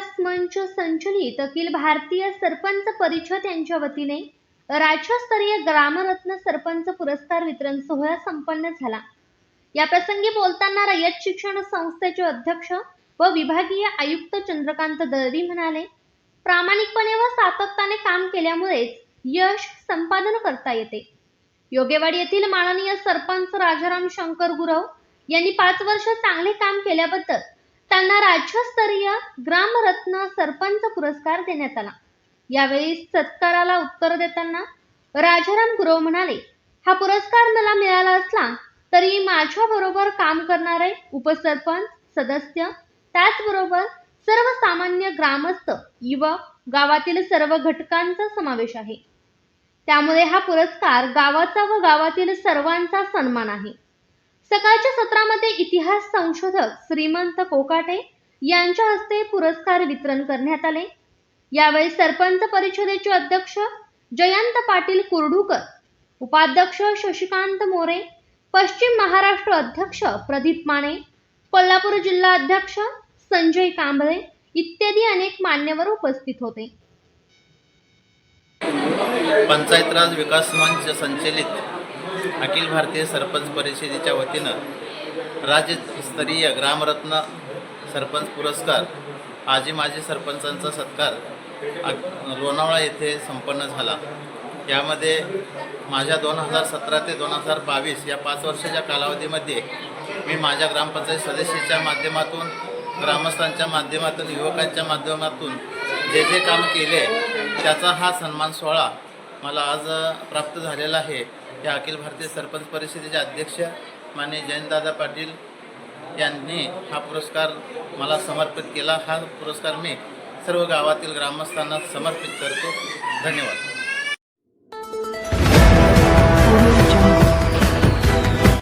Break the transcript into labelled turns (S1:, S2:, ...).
S1: संचलित अखिल भारतीय सरपंच परिषद यांच्या वतीने राज्यस्तरीय ग्रामरत्न सरपंच पुरस्कार वितरण सोहळा संपन्न झाला. या प्रसंगी बोलताना रयत शिक्षण संस्थेचे अध्यक्ष व विभागीय आयुक्त चंद्रकांत दळवी म्हणाले प्रामाणिकपणे व सातत्याने काम केल्यामुळेच यश संपादन करता येते. योगेवाडी येथील माननीय सरपंच राजाराम शंकर गुरव यांनी पाच वर्ष चांगले काम केल्याबद्दल त्यांना राज्यस्तरीय ग्रामरत्न सरपंच पुरस्कार देण्यात आला. यावेळी सत्काराला उत्तर देताना राजाराम गुरव म्हणाले हा पुरस्कार मला मिळाला असला तरी माझ्याबरोबर काम करणारे उपसरपंच सदस्य त्याचबरोबर सर्वसामान्य ग्रामस्थ युवक गावातील सर्व घटकांचा समावेश आहे. त्यामुळे हा पुरस्कार गावाचा व गावातील सर्वांचा सन्मान आहे. सकाळच्या सत्रामध्ये इतिहास संशोधक श्रीमंत कोकाटे यांच्या हस्ते पुरस्कार वितरण करण्यात आले. यावेळी सरपंच परिषदेचे अध्यक्ष जयंत पाटील कुर्डूकर उपाध्यक्ष शशिकांत मोरे पश्चिम महाराष्ट्र अध्यक्ष प्रदीप माने कोल्हापूर जिल्हा अध्यक्ष संजय कांबळे इत्यादी अनेक मान्यवर उपस्थित होते.
S2: पंचायत राज विकास मंच संचलित अखिल भारतीय सरपंच परिषदेच्या वतीनं राज्यस्तरीय ग्रामरत्न सरपंच पुरस्कार आजी माजी सरपंचांचा सत्कार अ- लोणावळा येथे संपन्न झाला. यामध्ये माझ्या दोन हजार सतरा ते दोन हजार बावीस या पाच वर्षाच्या कालावधीमध्ये मी माझ्या ग्रामपंचायत सदस्याच्या माध्यमातून ग्रामस्थांच्या माध्यमातून युवकांच्या माध्यमातून जे जे काम केले त्याचा हा सन्मान सोहळा मला आज प्राप्त झालेला आहे. या अखिल भारतीय सरपंच परिषदेचे अध्यक्ष माने जयंतदादा पाटील यांनी हा पुरस्कार मला समर्पित केला. हा पुरस्कार मी सर्व गावातील ग्रामस्थांना समर्पित करतो. धन्यवाद.